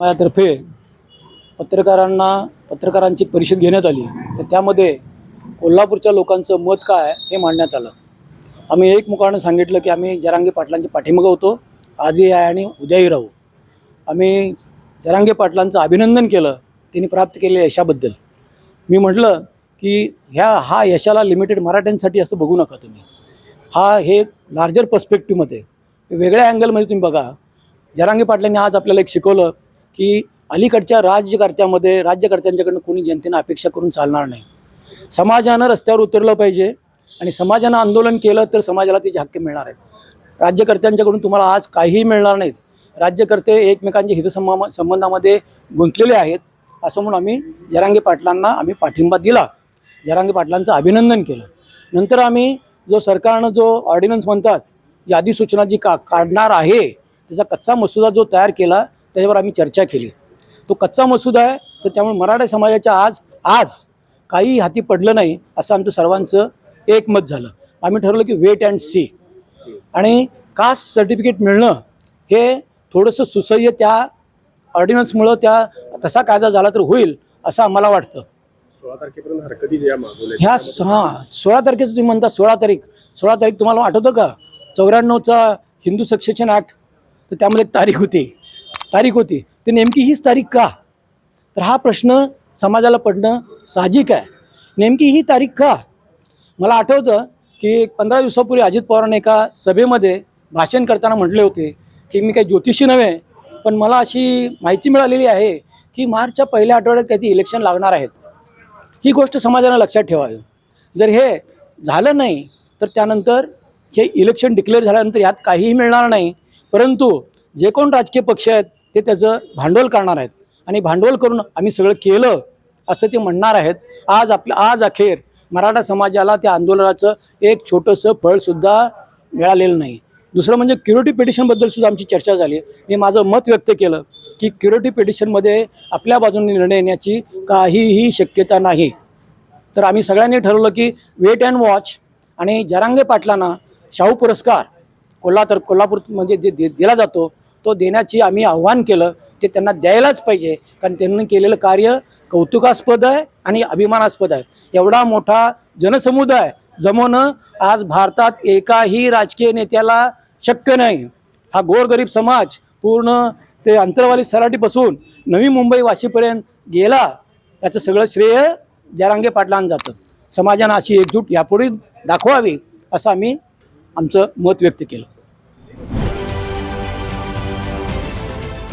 माझ्यातर्फे पत्रकारांना पत्रकारांची एक परिषद घेण्यात आली. तर त्यामध्ये कोल्हापूरच्या लोकांचं मत काय हे मांडण्यात आलं. आम्ही एकमुखानं सांगितलं की आम्ही जरांगे पाटलांच्या पाठीमागं होतो. आजही आहे आणि उद्याही राहू. आम्ही जरांगे पाटलांचं अभिनंदन केलं. त्यांनी प्राप्त केलेल्या यशाबद्दल. मी म्हटलं की ह्या हा यशाला लिमिटेड मराठ्यांसाठी असं बघू नका तुम्ही. हा हे लार्जर पर्स्पेक्टिव्हमध्ये वेगळ्या अँगलमध्ये तुम्ही बघा. जरांगे पाटलांनी आज आपल्याला एक शिकवलं. की अलीकडच्या राज्यकर्त्यामध्ये राज्यकर्त्यांच्याकडनं कोणी जनतेनं अपेक्षा करून चालणार नाही. समाजानं रस्त्यावर उतरलं पाहिजे आणि समाजानं आंदोलन केलं तर समाजाला त्याचे हक्क मिळणार आहेत. राज्यकर्त्यांच्याकडून तुम्हाला आज काहीही मिळणार नाहीत. राज्यकर्ते एकमेकांच्या हितसंबा संबंधामध्ये गुंतलेले आहेत. असं म्हणून आम्ही जरांगे पाटलांना आम्ही पाठिंबा दिला. जरांगे पाटलांचं अभिनंदन केलं. नंतर आम्ही जो सरकारनं जो ऑर्डिनन्स म्हणतात जी अधिसूचना जी का काढणार आहे त्याचा कच्चा मसुदा जो तयार केला त्याच्यावर आम्ही चर्चा केली. तो कच्चा मसुदा आहे तर त्यामुळे मराठा समाजाच्या आज आज काही हाती पडलं नाही असं आमचं सर्वांचं एकमत झालं. आम्ही ठरवलं की वेट अँड सी आणि कास्ट सर्टिफिकेट मिळणं हे थोडंसं सुसह्य त्या ऑर्डिनन्समुळं त्या तसा कायदा झाला तर होईल असं आम्हाला वाटतं. सोळा तारखेपर्यंत हरकती ज्या ह्या हां सोळा तारखेचं तुम्ही म्हणता सोळा तारीख. सोळा तारीख तुम्हाला आठवतं का? चौऱ्याण्णवचा हिंदू सक्सेशन ॲक्ट तर त्यामध्ये एक तारीख होती. तारीख होती ती नेमकी हीच तारीख का? तर हा प्रश्न समाजाला पडणं साहजिक आहे. नेमकी ही तारीख का? मला आठवतं की पंधरा दिवसापूर्वी अजित पवारांनी एका सभेमध्ये भाषण करताना म्हटले होते की मी काही ज्योतिषी नव्हे पण मला अशी माहिती मिळालेली आहे की मार्चच्या पहिल्या आठवड्यात काही इलेक्शन लागणार आहेत. ही गोष्ट समाजानं लक्षात ठेवावी. जर हे झालं नाही तर त्यानंतर हे इलेक्शन डिक्लेअर झाल्यानंतर यात काहीही मिळणार नाही. परंतु जे कोण राजकीय पक्ष आहेत ते त्याचं भांडवल करणार आहेत. आणि भांडवल करून आम्ही सगळं केलं असं ते म्हणणार आहेत. आज आपल्या आज अखेर मराठा समाजाला त्या आंदोलनाचं एक छोटंसं फळसुद्धा मिळालेलं नाही. दुसरं म्हणजे क्युरिटी पिटिशनबद्दल सुद्धा आमची चर्चा झाली. मी माझं मत व्यक्त केलं की क्युरिटी पिटिशनमध्ये आपल्या बाजूने निर्णय येण्याची काहीही शक्यता नाही. तर आम्ही सगळ्यांनी ठरवलं की वेट अँड वॉच आणि जरांगे पाटलांना शाहू पुरस्कार कोल्हापूर कोल्हापूर म्हणजे जे दे दिला जातो तो देण्याची आम्ही आव्हान केलं ते त्यांना द्यायलाच पाहिजे. कारण त्यांनी केलेलं कार्य कौतुकास्पद आहे आणि अभिमानास्पद आहे. एवढा मोठा जनसमुदाय जमवणं आज भारतात एकाही राजकीय नेत्याला शक्य नाही. हा गोरगरीब समाज पूर्ण ते अंतरवाली सराटीपासून नवी मुंबई वाशीपर्यंत गेला त्याचं सगळं श्रेय जरांगे पाटलांना जातं. समाजानं अशी एकजूट यापुढे दाखवावी असं आम्ही आमचं मत व्यक्त केलं.